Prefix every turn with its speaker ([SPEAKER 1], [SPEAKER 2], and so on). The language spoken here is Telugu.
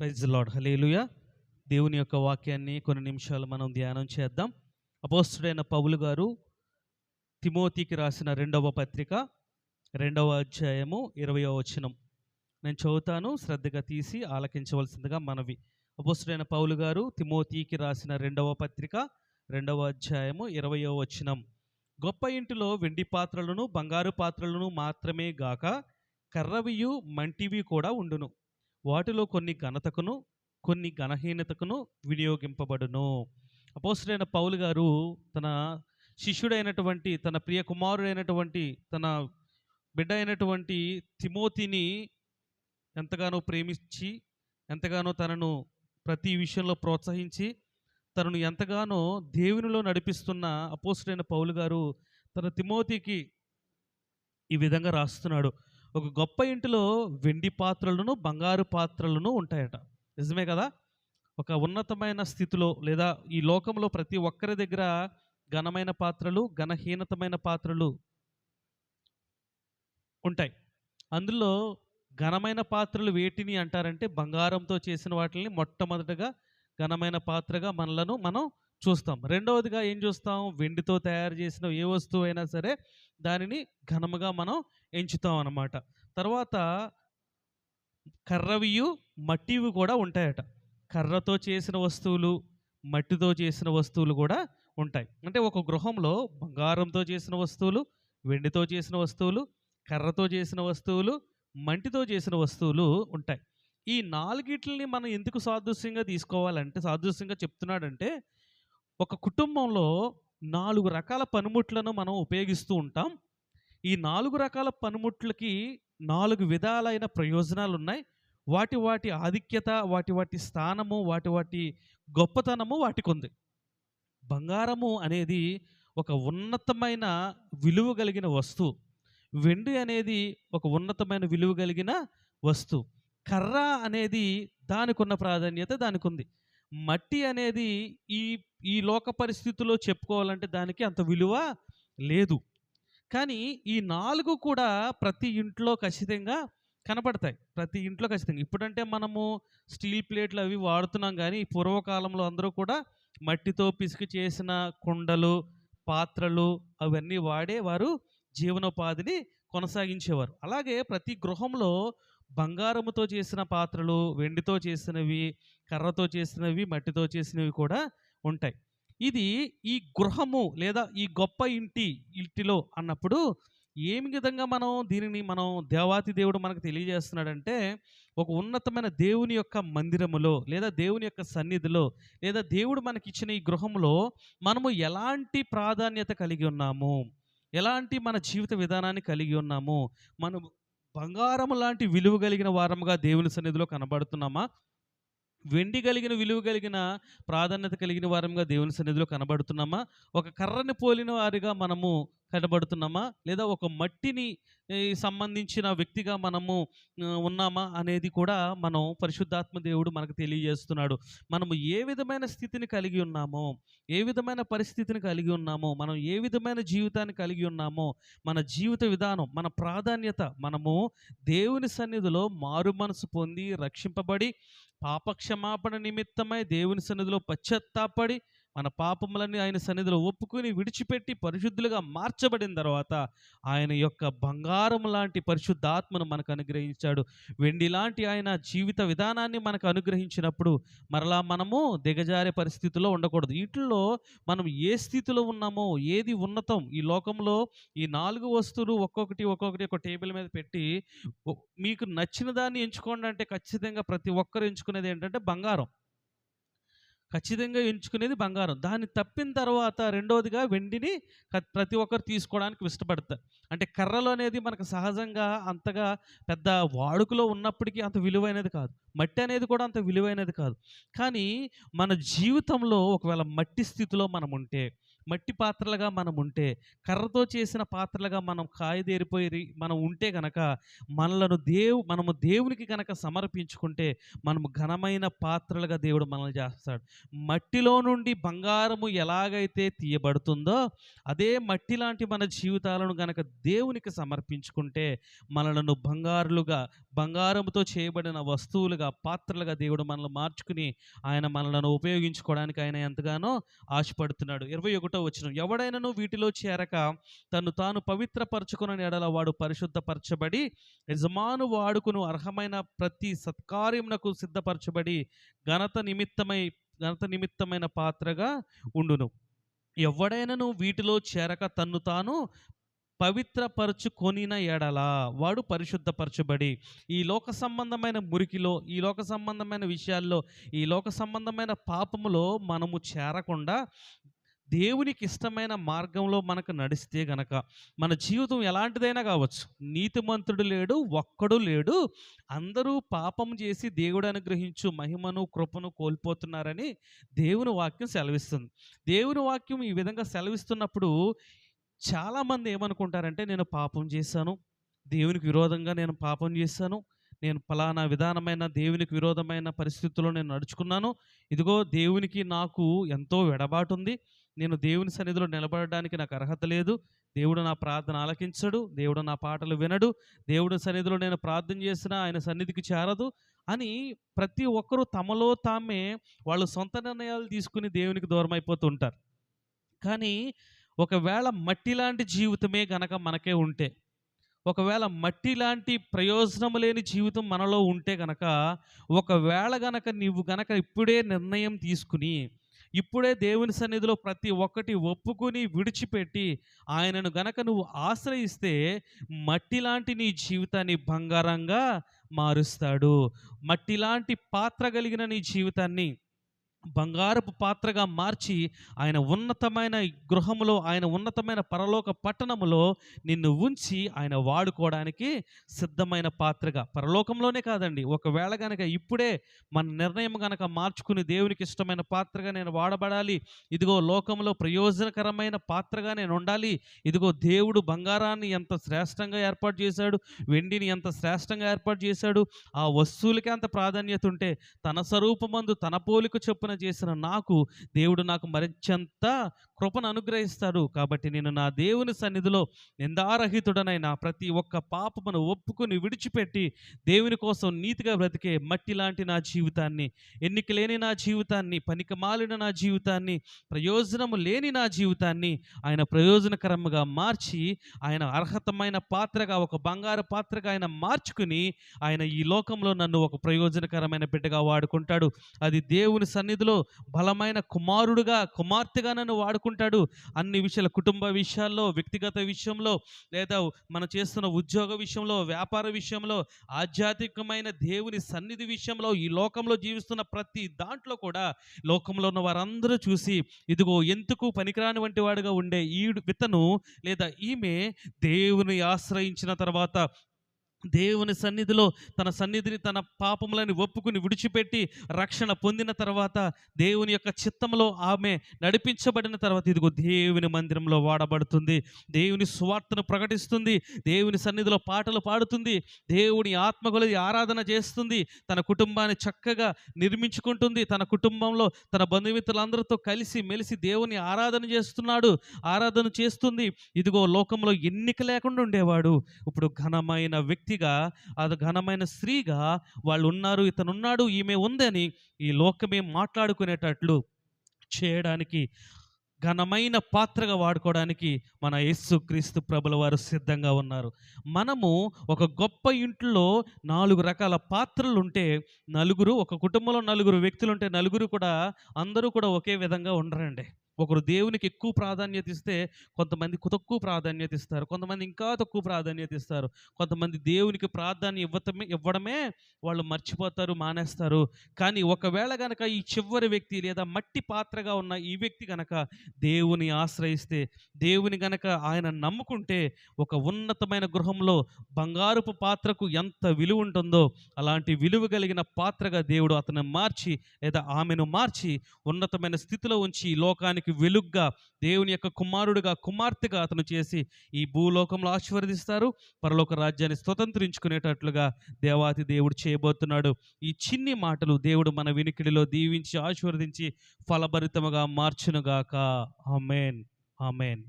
[SPEAKER 1] ప్రైజ్ లాడ్ హలేలుయ దేవుని యొక్క వాక్యాన్ని కొన్ని నిమిషాలు మనం ధ్యానం చేద్దాం. అపోస్తుడైన పౌలు గారు తిమోతికి రాసిన రెండవ పత్రిక రెండవ అధ్యాయము ఇరవయో వచనం. నేను చదువుతాను శ్రద్ధగా తీసి ఆలకించవలసిందిగా మనవి. అపోస్తుడైన పౌలు గారు తిమోతికి రాసిన రెండవ పత్రిక రెండవ అధ్యాయము ఇరవయో వచనం. గొప్ప ఇంటిలో వెండి పాత్రలను బంగారు పాత్రలను మాత్రమే గాక కర్రవియు మంటివి కూడా ఉండును. వాటిలో కొన్ని ఘనతకును కొన్ని ఘనహీనతకును వినియోగింపబడును. అపోసరైన పౌలు గారు తన శిష్యుడైనటువంటి తన ప్రియ కుమారుడైనటువంటి తన బిడ్డ అయినటువంటి తిమోతిని ఎంతగానో ప్రేమించి ఎంతగానో తనను ప్రతి విషయంలో ప్రోత్సహించి తనను ఎంతగానో దేవునిలో నడిపిస్తున్న అపోసుడైన పౌలు గారు తన తిమోతికి ఈ విధంగా రాస్తున్నాడు. ఒక గొప్ప ఇంటిలో వెండి పాత్రలను బంగారు పాత్రలను ఉంటాయట. నిజమే కదా? ఒక ఉన్నతమైన స్థితిలో లేదా ఈ లోకంలో ప్రతి ఒక్కరి దగ్గర ఘనమైన పాత్రలు ఘనహీనతమైన పాత్రలు ఉంటాయి. అందులో ఘనమైన పాత్రలు వేటిని అంటారంటే బంగారంతో చేసిన వాటిని మొట్టమొదటగా ఘనమైన పాత్రగా మనలను మనం చూస్తాం. రెండవదిగా ఏం చూస్తాం? వెండితో తయారు చేసిన ఏ వస్తువు అయినా సరే దానిని ఘనముగా మనం ఎంచుతాం అన్నమాట తర్వాత కర్రవియు మట్టివి కూడా ఉంటాయట. కర్రతో చేసిన వస్తువులు మట్టితో చేసిన వస్తువులు కూడా ఉంటాయి. అంటే ఒక గృహంలో బంగారంతో చేసిన వస్తువులు వెండితో చేసిన వస్తువులు కర్రతో చేసిన వస్తువులు మంటితో చేసిన వస్తువులు ఉంటాయి. ఈ నాలుగిట్లని మనం ఎందుకు సాదృశ్యంగా తీసుకోవాలంటే సాదృశ్యంగా చెప్తున్నాడంటే ఒక కుటుంబంలో నాలుగు రకాల పనిముట్లను మనం ఉపయోగిస్తూ ఉంటాం. ఈ నాలుగు రకాల పనిముట్లకి నాలుగు విధాలైన ప్రయోజనాలు ఉన్నాయి వాటి వాటి ఆధిక్యత వాటి వాటి స్థానము వాటి వాటి గొప్పతనము వాటికి ఉంది బంగారము అనేది ఒక ఉన్నతమైన విలువ కలిగిన వస్తువు. వెండి అనేది ఒక ఉన్నతమైన విలువ కలిగిన వస్తువు. కర్ర అనేది దానికి ఉన్న ప్రాధాన్యత దానికి ఉంది మట్టి అనేది ఈ ఈ లోక పరిస్థితుల్లో చెప్పుకోవాలంటే దానికి అంత విలువ లేదు. కానీ ఈ నాలుగు కూడా ప్రతి ఇంట్లో ఖచ్చితంగా కనపడతాయి. ప్రతి ఇంట్లో ఖచ్చితంగా. ఇప్పుడంటే మనము స్టీల్ ప్లేట్లు అవి వాడుతున్నాం కానీ పూర్వకాలంలో అందరూ కూడా మట్టితో పిసికి చేసిన కుండలు పాత్రలు అవన్నీ వాడే వారు జీవనోపాధిని కొనసాగించేవారు. అలాగే ప్రతి గృహంలో బంగారముతో చేసిన పాత్రలు వెండితో చేసినవి కర్రతో చేసినవి మట్టితో చేసినవి కూడా ఉంటాయి. ఇది ఈ గృహము లేదా ఈ గొప్ప ఇంటి ఇంటిలో అన్నప్పుడు ఏమి విధంగా మనం దీనిని మనం దేవాతి దేవుడు మనకు తెలియజేస్తున్నాడంటే ఒక ఉన్నతమైన దేవుని యొక్క మందిరములో లేదా దేవుని యొక్క సన్నిధిలో లేదా దేవుడు మనకిచ్చిన ఈ గృహంలో మనము ఎలాంటి ప్రాధాన్యత కలిగి ఉన్నాము? ఎలాంటి మన జీవిత విధానాన్ని కలిగి ఉన్నాము? మనం బంగారం లాంటి విలువ కలిగిన వారముగా దేవుని సన్నిధిలో కనబడుతున్నామా? వెండి కలిగిన విలువ కలిగిన ప్రాధాన్యత కలిగిన వారంగా దేవుని సన్నిధిలో కనబడుతున్నామా? ఒక కర్రని పోలిన వారిగా మనము కనబడుతున్నామా? లేదా ఒక మట్టిని సంబంధించిన వ్యక్తిగా మనము ఉన్నామా అనేది కూడా మనం పరిశుద్ధాత్మ దేవుడు మనకు తెలియజేస్తున్నాడు. మనము ఏ విధమైన స్థితిని కలిగి ఉన్నామో ఏ విధమైన పరిస్థితిని కలిగి ఉన్నామో మనం ఏ విధమైన జీవితాన్ని కలిగి ఉన్నామో మన జీవిత విధానం మన ప్రాధాన్యత మనము దేవుని సన్నిధిలో మారు మనసు పొంది రక్షింపబడి పాపక్షమాపణ నిమిత్తమై దేవుని సన్నిధిలో పశ్చత్తాపడి మన పాపములన్నీ ఆయన సన్నిధిలో ఒప్పుకొని విడిచిపెట్టి పరిశుద్ధులుగా మార్చబడిన తర్వాత ఆయన యొక్క బంగారం లాంటి పరిశుద్ధాత్మను మనకు అనుగ్రహించాడు. వెండి లాంటి ఆయన జీవిత విధానాన్ని మనకు అనుగ్రహించినప్పుడు మరలా మనము దిగజారే పరిస్థితిలో ఉండకూడదు. వీటిల్లో మనం ఏ స్థితిలో ఉన్నామో ఏది ఉన్నతం ఈ లోకంలో ఈ నాలుగు వస్తువులు ఒక్కొక్కటి ఒక్కొక్కటి ఒక టేబుల్ మీద పెట్టి మీకు నచ్చిన దాన్ని ఎంచుకోండి అంటే ఖచ్చితంగా ప్రతి ఒక్కరు ఎంచుకునేది ఏంటంటే బంగారం. ఖచ్చితంగా ఎంచుకునేది బంగారం. దాన్ని తప్పిన తర్వాత రెండవదిగా వెండిని ప్రతి ఒక్కరు తీసుకోవడానికి ఇష్టపడతారు. అంటే కర్రలు అనేది మనకు సహజంగా అంతగా పెద్ద వాడుకలో ఉన్నప్పటికీ అంత విలువైనది కాదు. మట్టి అనేది కూడా అంత విలువైనది కాదు. కానీ మన జీవితంలో ఒకవేళ మట్టి స్థితిలో మనం ఉంటే మట్టి పాత్రలుగా మనం ఉంటే కర్రతో చేసిన పాత్రలుగా మనం కాయదేరిపోయి మనం ఉంటే గనక మనలను దేవు మనము దేవునికి గనక సమర్పించుకుంటే మనము ఘనమైన పాత్రలుగా దేవుడు మనల్ని చేస్తాడు. మట్టిలో నుండి బంగారము ఎలాగైతే తీయబడుతుందో అదే మట్టి లాంటి మన జీవితాలను గనక దేవునికి సమర్పించుకుంటే మనలను బంగారులుగా బంగారముతో చేయబడిన వస్తువులుగా పాత్రలుగా దేవుడు మనల్ని మార్చుకుని ఆయన మనలను ఉపయోగించుకోవడానికి ఆయన ఎంతగానో ఆశపడుతున్నాడు. ఇరవై ఒకటి వచ్చిన. ఎవడైనను వీటిలో చేరక తను తాను పవిత్రపరచుకున్న ఎడల వాడు పరిశుద్ధపరచబడి యజమాను వాడుకును అర్హమైన ప్రతి సత్కార్యమునకు సిద్ధపరచబడి ఘనత నిమిత్తమై ఘనత నిమిత్తమైన పాత్రగా ఉండును. ఎవడైనను వీటిలో చేరక తన్ను తాను పవిత్రపరచుకొనిన ఎడల వాడు పరిశుద్ధపరచబడి ఈ లోక సంబంధమైన మురికిలో ఈ లోక సంబంధమైన విషయాల్లో ఈ లోక సంబంధమైన పాపములో మనము చేరకుండా దేవునికి ఇష్టమైన మార్గంలో మనకు నడిస్తే గనక మన జీవితం ఎలాంటిదైనా కావచ్చు. నీతిమంతుడు లేడు ఒక్కడు లేడు. అందరూ పాపం చేసి దేవుడు అనుగ్రహించు మహిమను కృపను కోల్పోతున్నారని దేవుని వాక్యం సెలవిస్తుంది. దేవుని వాక్యం ఈ విధంగా సెలవిస్తున్నప్పుడు చాలామంది ఏమనుకుంటారంటే నేను పాపం చేశాను దేవునికి విరోధంగా నేను పాపం చేశాను నేను ఫలానా విధానమైన దేవునికి విరోధమైన పరిస్థితుల్లో నేను నడుచుకున్నాను. ఇదిగో దేవునికి నాకు ఎంతో వెడబాటు ఉంది నేను దేవుని సన్నిధిలో నిలబడడానికి నాకు అర్హత లేదు. దేవుడు నా ప్రార్థన ఆలకించడు. దేవుడు నా పాటలు వినడు. దేవుడి సన్నిధిలో నేను ప్రార్థన చేసినా ఆయన సన్నిధికి చేరదు అని ప్రతి ఒక్కరూ తమలో తామే వాళ్ళు సొంత నిర్ణయాలు తీసుకుని దేవునికి దూరం అయిపోతుంటారు కానీ ఒకవేళ మట్టి లాంటి జీవితమే గనక మనకే ఉంటే ఒకవేళ మట్టి లాంటి ప్రయోజనం లేని జీవితం మనలో ఉంటే గనక ఒకవేళ గనక నీవు గనక ఇప్పుడే నిర్ణయం తీసుకుని ఇప్పుడే దేవుని సన్నిధిలో ప్రతి ఒక్కటి ఒప్పుకుని విడిచిపెట్టి ఆయనను గనక నువ్వు ఆశ్రయిస్తే మట్టి లాంటి నీ జీవితాన్ని బంగారంగా మారుస్తాడు. మట్టి లాంటి పాత్ర కలిగిన నీ జీవితాన్ని బంగారపు పాత్రగా మార్చి ఆయన ఉన్నతమైన గృహములో ఆయన ఉన్నతమైన పరలోక పట్టణములో నిన్ను ఉంచి ఆయన వాడుకోవడానికి సిద్ధమైన పాత్రగా. పరలోకంలోనే కాదండి. ఒకవేళ గనక ఇప్పుడే మన నిర్ణయం గనక మార్చుకుని దేవునికి ఇష్టమైన పాత్రగా నేను వాడబడాలి ఇదిగో లోకంలో ప్రయోజనకరమైన పాత్రగా నేను ఉండాలి ఇదిగో దేవుడు బంగారాన్ని ఎంత శ్రేష్టంగా ఏర్పాటు చేశాడు వెండిని ఎంత శ్రేష్టంగా ఏర్పాటు చేశాడు ఆ వస్తువులకే అంత ప్రాధాన్యత ఉంటే తన స్వరూపమందు తన పోలిక చొప్పున చేసిన నాకు దేవుడు నాకు మరించంత కృపను అనుగ్రహిస్తాడు. కాబట్టి నేను నా దేవుని సన్నిధిలో నిందారహితుడనైన ప్రతి ఒక్క పాపమును ఒప్పుకొని విడిచిపెట్టి దేవుని కోసం నీతిగా బ్రతికే మట్టి లాంటి నా జీవితాన్ని ఎన్నిక లేని నా జీవితాన్ని పనికి మాలిన నా జీవితాన్ని ప్రయోజనము లేని నా జీవితాన్ని ఆయన ప్రయోజనకరముగా మార్చి ఆయన అర్హతమైన పాత్రగా ఒక బంగారు పాత్రగా ఆయన మార్చుకుని ఆయన ఈ లోకంలో నన్ను ఒక ప్రయోజనకరమైన బిడ్డగా వాడుకుంటాడు. అది దేవుని సన్నిధిలో బలమైన కుమారుడుగా కుమార్తెగా నన్ను వాడుకుంటాడు. అన్ని విషయాల కుటుంబ విషయాల్లో వ్యక్తిగత విషయంలో లేదా మనం చేస్తున్న ఉద్యోగ విషయంలో వ్యాపార విషయంలో ఆధ్యాత్మికమైన దేవుని సన్నిధి విషయంలో ఈ లోకంలో జీవిస్తున్న ప్రతి దాంట్లో కూడా లోకంలో ఉన్న వారందరూ చూసి ఇదిగో ఎందుకు పనికిరాని వంటి వాడుగా ఉండే ఈ వితను లేదా ఈమె దేవుని ఆశ్రయించిన తర్వాత దేవుని సన్నిధిలో తన సన్నిధిని తన పాపములని ఒప్పుకుని విడిచిపెట్టి రక్షణ పొందిన తర్వాత దేవుని యొక్క చిత్తంలో ఆమె నడిపించబడిన తర్వాత ఇదిగో దేవుని మందిరంలో వాడబడుతుంది. దేవుని సువార్తను ప్రకటిస్తుంది. దేవుని సన్నిధిలో పాటలు పాడుతుంది. దేవుని ఆత్మకొలది ఆరాధన చేస్తుంది. తన కుటుంబాన్ని చక్కగా నిర్మించుకుంటుంది. తన కుటుంబంలో తన బంధుమిత్రులందరితో కలిసి మెలిసి దేవుని ఆరాధన చేస్తున్నాడు. ఆరాధన చేస్తుంది. ఇదిగో లోకంలో ఎన్నిక లేకుండా ఉండేవాడు. ఇప్పుడు ఘనమైన వ్యక్తి వ్యక్తిగా అది ఘనమైన స్త్రీగా వాళ్ళు ఉన్నారు ఇతను ఉన్నాడు ఈమె ఉందని ఈ లోకమే మాట్లాడుకునేటట్లు చేయడానికి ఘనమైన పాత్రగా వాడుకోవడానికి మన యేసుక్రీస్తు ప్రభుల వారు సిద్ధంగా ఉన్నారు. మనము ఒక గొప్ప ఇంట్లో నాలుగు రకాల పాత్రలు ఉంటే నలుగురు ఒక కుటుంబంలో నలుగురు వ్యక్తులు ఉంటే నలుగురు కూడా అందరూ కూడా ఒకే విధంగా ఉండరండి. ఒకరు దేవునికి ఎక్కువ ప్రాధాన్యత ఇస్తే కొంతమంది తక్కువ ప్రాధాన్యత ఇస్తారు. కొంతమంది ఇంకా తక్కువ ప్రాధాన్యత ఇస్తారు. కొంతమంది దేవునికి ప్రాధాన్యత ఇవ్వటమే ఇవ్వడమే వాళ్ళు మర్చిపోతారు మానేస్తారు. కానీ ఒకవేళ గనక ఈ చివరి వ్యక్తి లేదా మట్టి పాత్రగా ఉన్న ఈ వ్యక్తి గనక దేవుని ఆశ్రయిస్తే దేవుని గనక ఆయన నమ్ముకుంటే ఒక ఉన్నతమైన గృహంలో బంగారుపు పాత్రకు ఎంత విలువ ఉంటుందో అలాంటి విలువ కలిగిన పాత్రగా దేవుడు అతను మార్చి లేదా ఆమెను మార్చి ఉన్నతమైన స్థితిలో ఉంచి లోకానికి లోకానికి వెలుగ్గా దేవుని యొక్క కుమారుడుగా కుమార్తెగా అతను చేసి ఈ భూలోకంలో ఆశీర్వదిస్తారు. పరలోక రాజ్యాన్ని స్వతంత్రించుకునేటట్లుగా దేవాతి దేవుడు చేయబోతున్నాడు. ఈ చిన్ని మాటలు దేవుడు మన వినికిడిలో దీవించి ఆశీర్వదించి ఫలభరితముగా మార్చునుగాక. ఆమెన్. ఆమెన్.